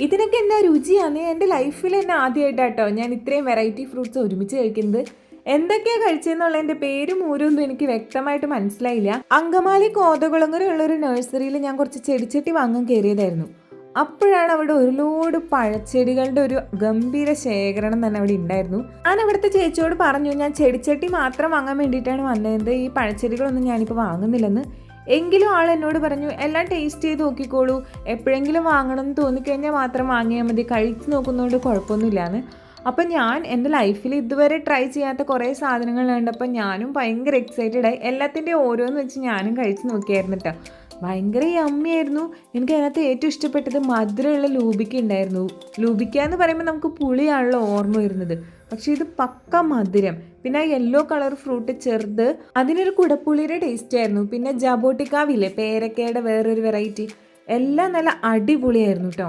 ഇതിനൊക്കെ എന്നാ രുചിയാണ് എന്റെ ലൈഫിൽ തന്നെ ആദ്യമായിട്ടാട്ടോ ഞാൻ ഇത്രയും വെറൈറ്റി ഫ്രൂട്ട്സ് ഒരുമിച്ച് കഴിക്കുന്നത്. എന്തൊക്കെയാ കഴിച്ചതെന്നുള്ളതിന്റെ പേരും ഊരൊന്നും എനിക്ക് വ്യക്തമായിട്ട് മനസ്സിലായില്ല. അങ്കമാലി കോതകുളങ്ങരയുള്ള ഒരു നഴ്സറിയിൽ ഞാൻ കുറച്ച് ചെടിച്ചട്ടി വാങ്ങാൻ കയറിയതായിരുന്നു. അപ്പോഴാണ് അവിടെ ഒരുപാട് പഴച്ചെടികളുടെ ഒരു ഗംഭീര ശേഖരണം തന്നെ അവിടെ ഉണ്ടായിരുന്നു. ഞാൻ അവിടുത്തെ ചേച്ചിയോട് പറഞ്ഞു ഞാൻ ചെടിച്ചട്ടി മാത്രം വാങ്ങാൻ വേണ്ടിയിട്ടാണ് വന്നത്. ഈ പഴച്ചെടികളൊന്നും ഞാനിപ്പോൾ വാങ്ങുന്നില്ലെന്ന്. എങ്കിലും ആൾ എന്നോട് പറഞ്ഞു എല്ലാം ടേസ്റ്റ് ചെയ്ത് നോക്കിക്കോളൂ. എപ്പോഴെങ്കിലും വാങ്ങണം എന്ന് തോന്നിക്കഴിഞ്ഞാൽ മാത്രം വാങ്ങിയാൽ മതി. കഴിച്ച് നോക്കുന്നതുകൊണ്ട് കുഴപ്പമൊന്നുമില്ലാന്ന്. അപ്പം ഞാൻ എന്റെ ലൈഫിൽ ഇതുവരെ ട്രൈ ചെയ്യാത്ത കുറേ സാധനങ്ങൾ കണ്ടപ്പോൾ ഞാനും ഭയങ്കര എക്സൈറ്റഡ് ആയി. എല്ലാത്തിന്റെയും ഓരോന്ന് വെച്ച് ഞാനും കഴിച്ച് നോക്കിയായിരുന്നു കേട്ടോ ഭയങ്കര യമ്മിയായിരുന്നു എനിക്ക് അതിനകത്ത് ഏറ്റവും ഇഷ്ടപ്പെട്ടത് മധുരമുള്ള ലൂബിക്ക ഉണ്ടായിരുന്നു. ലൂബിക്ക എന്ന് പറയുമ്പോൾ നമുക്ക് പുളിയാണല്ലോ ഓർമ്മ വരുന്നത്. പക്ഷേ ഇത് പക്ക മധുരം. പിന്നെ ആ യെല്ലോ കളർ ഫ്രൂട്ട് ചെറുത്. അതിനൊരു കുടപ്പുളിയുടെ ടേസ്റ്റ് ആയിരുന്നു. പിന്നെ ജബോട്ടിക്കാവില്ലേ? പേരക്കയുടെ വേറൊരു വെറൈറ്റി എല്ലാം നല്ല അടിപൊളിയായിരുന്നു കേട്ടോ